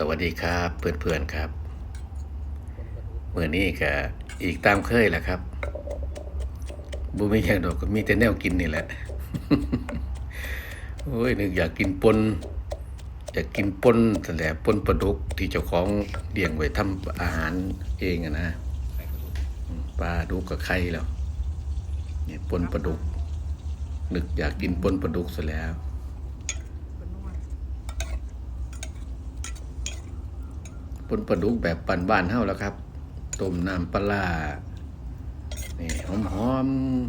สวัสดีครับเพื่อนๆครับเมื่อนี้ก็อีกตามเคยแหละครับบูไม่อย่างดอกก็มีแต่แนวกินนี่แหละโอ้ยนึกอยากกินปนอยากกินปนแต่แหละปนปลาดุกที่เจ้าของเลี้ยงไว้ทำอาหารเองอะนะอืมปลาดุกกับไข่แล้วเนี่ยปนปลาดุกนึกอยากกินปนปลาดุกซะแล้ว ปนปลาดุกแบบปันบ้านเฮาแล้วครับต้มน้ำปลานี่หอมหอม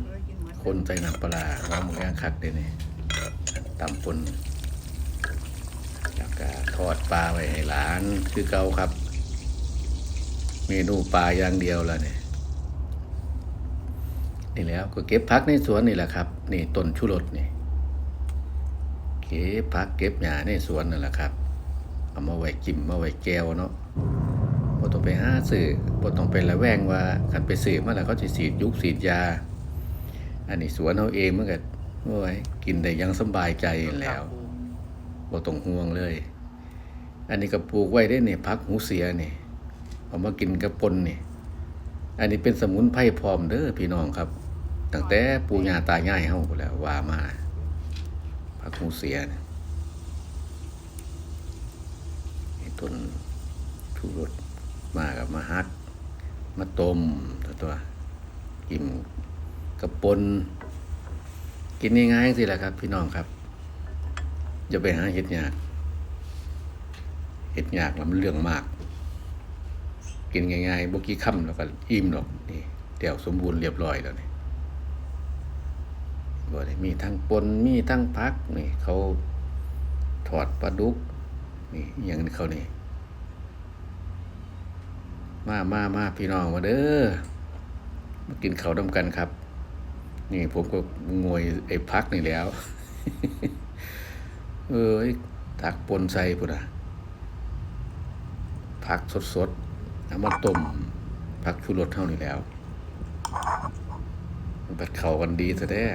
ๆคนใส่น้ำปลาร้าหอมแกงคักเด้นี่ตำปนแล้วก็ทอดปลาไว้ให้หลานคือเก่าครับ เมนูปลาอย่างเดียวแล้วเนี่ยนี่แล้วก็เก็บพักในสวนนี่แหละครับ นี่ต้นชุรสนี่เก็บพักเก็บหญ้าในสวนนั่นแหละครับ เอามาไว้จิ้มมาไว้แก้วเนาะบ่ต้องไปหาซื้อบ่ต้องไประแวงว่าคันไปซื้อมาแล้วเขาสิฉีดยุกฉีดยา อันนี้สวนเอาเองมันก็โอ้ยกินได้อยังสำบายใจแล้วบ่ต้องห่วงเลย อันนี้ก็ปลูกไว้ได้นี่พักหูเสียนี่เอามากินกับปนนี่อันนี้เป็นสมุนไพรพร้อมเด้อพี่น้องครับ ตั้งแต่ปู่ย่าตายายเฮาพู้นแหล้วว่ามาพักหูเสียนี่ไอ้ ต้นชูรสมากับมาฮัดมาต้มตัวตัวกินกระปนกินง่ายๆสิแหละครับ พี่น้องครับอย่าไปหาเห็ดยากเห็ดยากแล้วมันเรื่องมาก กินง่ายๆบกี้ค่ำแล้วก็อิ่มหรอกนี่เดี๋ยวสมบูรณ์เรียบร้อยแล้วนี่บ่ได้มีทั้งปนมีทั้งพักนี่เขาถอดปลาดุก นี่อย่างนี้เขานี่มามามาพี่น้องมาเด้อมากินข้าวดำกันครับ นี่ผมก็งวยไอ้พักนี่แล้ว เอ้ยตักปนใส่พุ่นอะพักสดๆเอามาต้มพักชูรสเท่านี้แล้วมันปัดเข่ากันดีซะแท้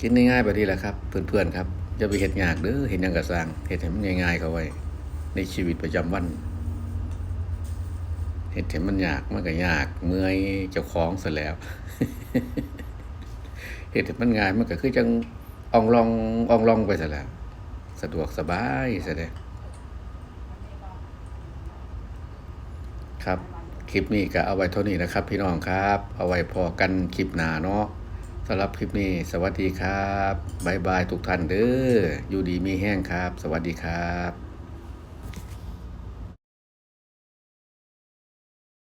กินง่ายๆแบบนี้แหละครับเพื่อนๆครับอย่าไปเห็ดยากเด้อเห็นยังกระสร้างเห็ดให้มันง่ายๆเขาไว้ ในชีวิตประจำวันเห็ดเห็นมันยากมันก็ยากเมื่อยเจ้าของซะแล้วเห็ดให้มันง่ายมันก็คือจังอองลองอองลองไปซะแล้ว สะดวกสบายซะแล้วครับ คลิปนี้ก็เอาไว้เท่านี้นะครับ พี่น้องครับ เอาไว้พอกันคลิปหน้าเนาะ สำหรับคลิปนี้ สวัสดีครับบายบายทุกท่านเด้ออยู่ดีมีแห้งครับ สวัสดีครับ